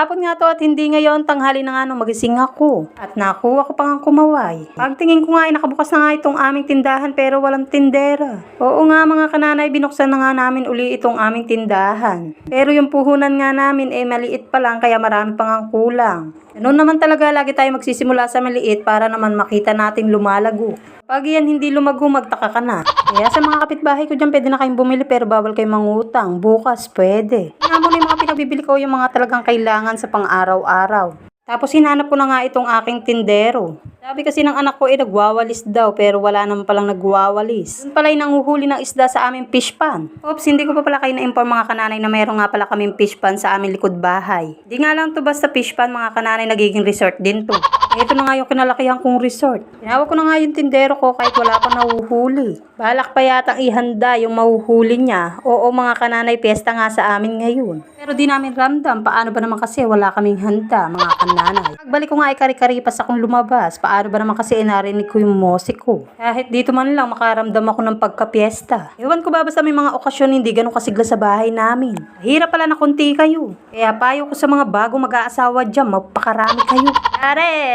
Hapon nga to at hindi ngayon, tanghali na nga nung magising ako. At nakuha ko pang kumaway. Pagtingin ko nga ay nakabukas na nga itong aming tindahan pero walang tindera. Oo nga mga kananay, binuksan na nga namin uli itong aming tindahan. Pero yung puhunan nga namin eh maliit pa lang kaya marami pang ang kulang. Ganun naman talaga lagi tayo magsisimula sa maliit para naman makita natin lumalago. Pag yan hindi lumago, magtaka ka na. Kaya sa mga kapitbahay ko dyan, pwede na kayong bumili pero bawal kayong mangutang. Bukas, pwede. Nga muna yung mga pinagbibili ko, yung mga talagang kailangan sa pang-araw-araw. Tapos hinanap ko na nga itong aking tindero. Sabi kasi ng anak ko eh nagwawalis daw pero wala naman palang nagwawalis. Doon pala yung nanguhuli ng isda sa aming fish pan. Oops, hindi ko pa pala kayo na-inform mga kananay na mayroon nga pala kaming fish pan sa aming likod bahay. Di nga lang to basta fish pan mga kananay nagiging resort din to. Ito na nga yung kinalakihan kong resort. Tinawag ko na nga yung tindero ko kahit wala pa nahuhuli. Balak pa yatang ihanda yung mahuhuli niya. Oo mga kananay, piyesta nga sa amin ngayon. Pero di namin ramdam, paano ba naman kasi wala kaming handa mga kananay. Pagbalik ko nga ay kari-kari pa sa akong lumabas. Paano ba naman kasi narinig ko yung musik ko. Kahit dito man lang makaramdam ako ng pagkapiesta. Ewan ko ba basta may mga okasyon hindi ganun kasigla sa bahay namin. Hirap pala na kunti kayo. Kaya payo ko sa mga bagong mag-aasawa dyan, magpakarami kayo.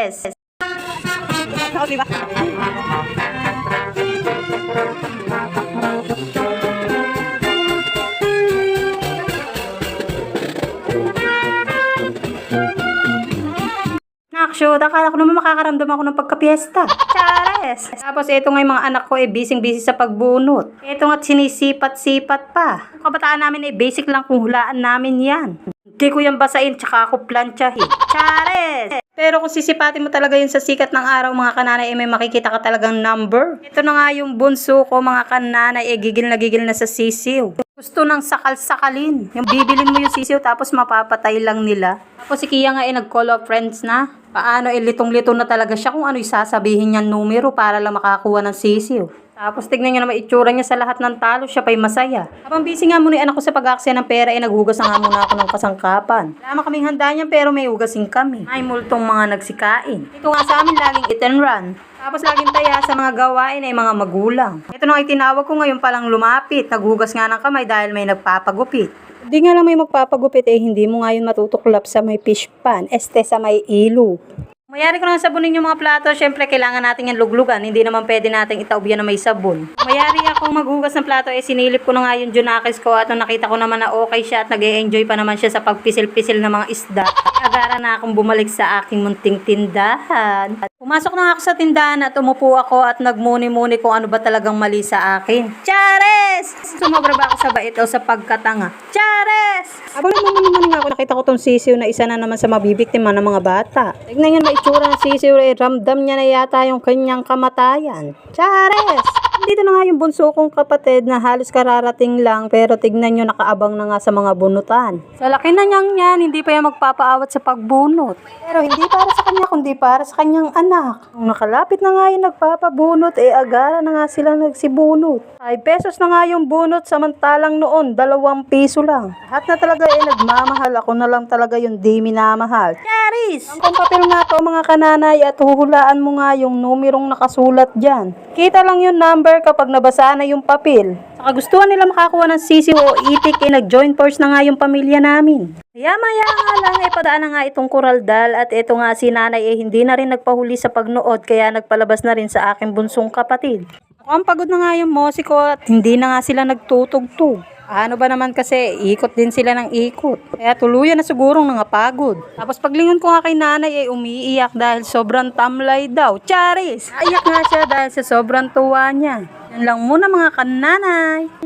Ares! Oh, diba? Nakshoot, akala ko naman makakaramdam ako ng pagkapiesta. Chares! Tapos ito nga yung mga anak ko eh, busy-busy sa pagbunot. Ito nga't sinisipat-sipat pa. Ang kabataan namin eh, basic lang kung hulaan namin yan. Hindi ko yan basain, tsaka ako planchahin. Chares! Pero kung sisipatin mo talaga yun sa sikat ng araw, mga kananay, eh, may makikita ka talagang number. Ito na nga yung bunso ko, mga kananay, eh, gigil na gigil na sa sisiw. Gusto ng sakal-sakalin. Yung bibilin mo yung sisiw, tapos mapapatay lang nila. Tapos si Kia nga eh, nag-call of friends na. Paano, eh, litong-lito na talaga siya kung ano isasabihin niyang numero para lang makakuha ng sisiw. Tapos tignan niyo naman itsura niya sa lahat ng talo, siya pa'y masaya. Habang busy nga muna yung anak ko sa pag-aksaya ng pera, eh naghugas na nga muna ako ng kasangkapan. Wala kaming handa niyan pero may hugasin kami. May multong mga nagsikain. Ito nga sa amin laging eat and run. Tapos laging taya sa mga gawain ay mga magulang. Ito na ay tinawag ko ngayon palang lumapit. Naghugas nga ng kamay dahil may nagpapagupit. Di nga lang may magpapagupit eh, hindi mo nga yun matutuklap sa may fish pan, este sa may ilo. Mayari ko lang sabunin yung mga plato, syempre kailangan natin yan luglugan, hindi naman pwede natin itaob yan na may sabon. Mayari akong maghugas ng plato, eh sinilip ko na nga yung junakis ko at nakita ko naman na okay siya at nag enjoy pa naman siya sa pagpisil-pisil ng mga isda, agara na akong bumalik sa aking munting tindahan. Pumasok na ako sa tindahan at umupo ako at nagmuni-muni kung ano ba talagang mali sa akin. Chares! Sumobra ba ako sa bait o sa pagkatanga? Chares! Habang namumuni-muni nga ako, nakita ko tong sisiw na isa na naman sa mabibiktima ng mga bata. Tignan na itsura ng sisiw, eh, ramdam niya na yata yung kanyang kamatayan. Chares! Dito na nga yung bunso kong kapatid na halos kararating lang pero tignan nyo nakaabang na nga sa mga bunutan. Sa laki na niyang yan, hindi pa yan magpapaawat sa pagbunot. Pero hindi para sa kanya kundi para sa kanyang anak. Nung nakalapit na nga yung nagpapabunot, eh agara na nga sila nagsibunot. Ay pesos na nga yung bunot samantalang noon, dalawang piso lang. Lahat na talaga eh nagmamahal, ako na lang talaga yung di minamahal. Charis! Ang papel nga to mga kananay at huhulaan mo nga yung numerong nakasulat dyan. Kita lang yung number kapag nabasa na yung papel. Sa kagustuhan nila makakuha ng sisiw o itik, eh nag-join force na nga yung pamilya namin. Kaya maya nga lang, eh padaan na nga itong kuraldal at ito nga si nanay eh hindi na rin nagpahuli sa pagnood kaya nagpalabas na rin sa aking bunsong kapatid. Mukhang pagod na nga yung mosiko at hindi na nga sila nagtutugtog. Ano ba naman kasi, ikot din sila ng ikot. Kaya tuluyan na sigurong nangapagod. Tapos paglingon ko nga kay nanay ay umiiyak dahil sobrang tamlay daw. Charis! Aiyak nga siya dahil sa sobrang tuwa niya. Yan lang muna mga kananay.